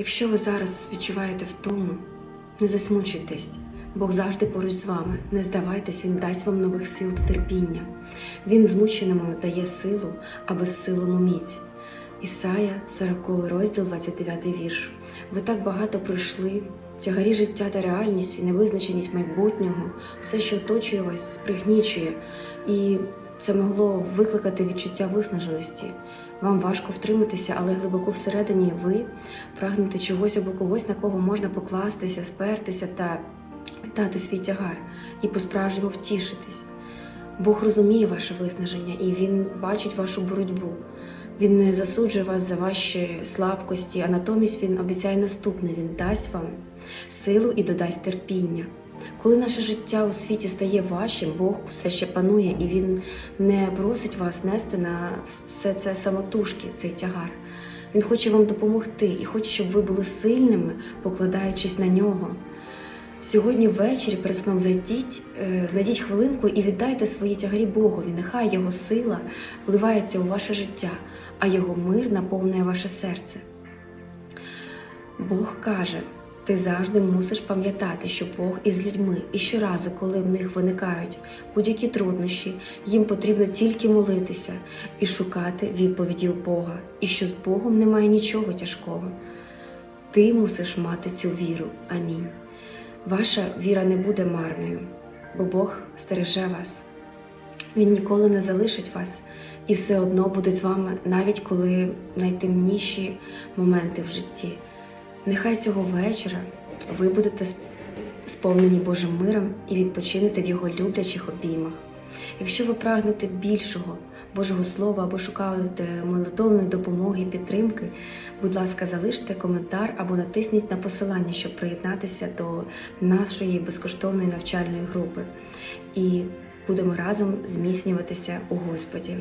Якщо ви зараз відчуваєте втому, не засмучуйтесь. Бог завжди поруч з вами. Не здавайтесь, Він дасть вам нових сил та терпіння. Він змученому дає силу, а безсилому міць. Ісая, 40 розділ, 29 вірш. Ви так багато пройшли. Тягарі життя та реальність, і невизначеність майбутнього, все, що оточує вас, пригнічує, і це могло викликати відчуття виснаженості. Вам важко втриматися, але глибоко всередині ви прагнете чогось або когось, на кого можна покластися, спертися та дати свій тягар і по-справжньому втішитись. Бог розуміє ваше виснаження і Він бачить вашу боротьбу. Він не засуджує вас за ваші слабкості, а натомість Він обіцяє наступне: Він дасть вам силу і додасть терпіння. Коли наше життя у світі стає важчим, Бог все ще панує, і Він не просить вас нести на все це самотужки, цей тягар. Він хоче вам допомогти і хоче, щоб ви були сильними, покладаючись на нього. Сьогодні ввечері перед сном зайдіть, е, знайдіть хвилинку і віддайте свої тягарі Богові. Нехай Його сила вливається у ваше життя, а Його мир наповнює ваше серце. Бог каже: ти завжди мусиш пам'ятати, що Бог із людьми, і щоразу, коли в них виникають будь-які труднощі, їм потрібно тільки молитися і шукати відповіді у Бога, і що з Богом немає нічого тяжкого. Ти мусиш мати цю віру. Амінь. Ваша віра не буде марною, бо Бог стереже вас. Він ніколи не залишить вас і все одно буде з вами, навіть коли найтемніші моменти в житті. Нехай цього вечора ви будете сповнені Божим миром і відпочинете в його люблячих обіймах. Якщо ви прагнете більшого Божого Слова або шукаєте молитовної допомоги і підтримки, будь ласка, залиште коментар або натисніть на посилання, щоб приєднатися до нашої безкоштовної навчальної групи. І будемо разом зміцнюватися у Господі.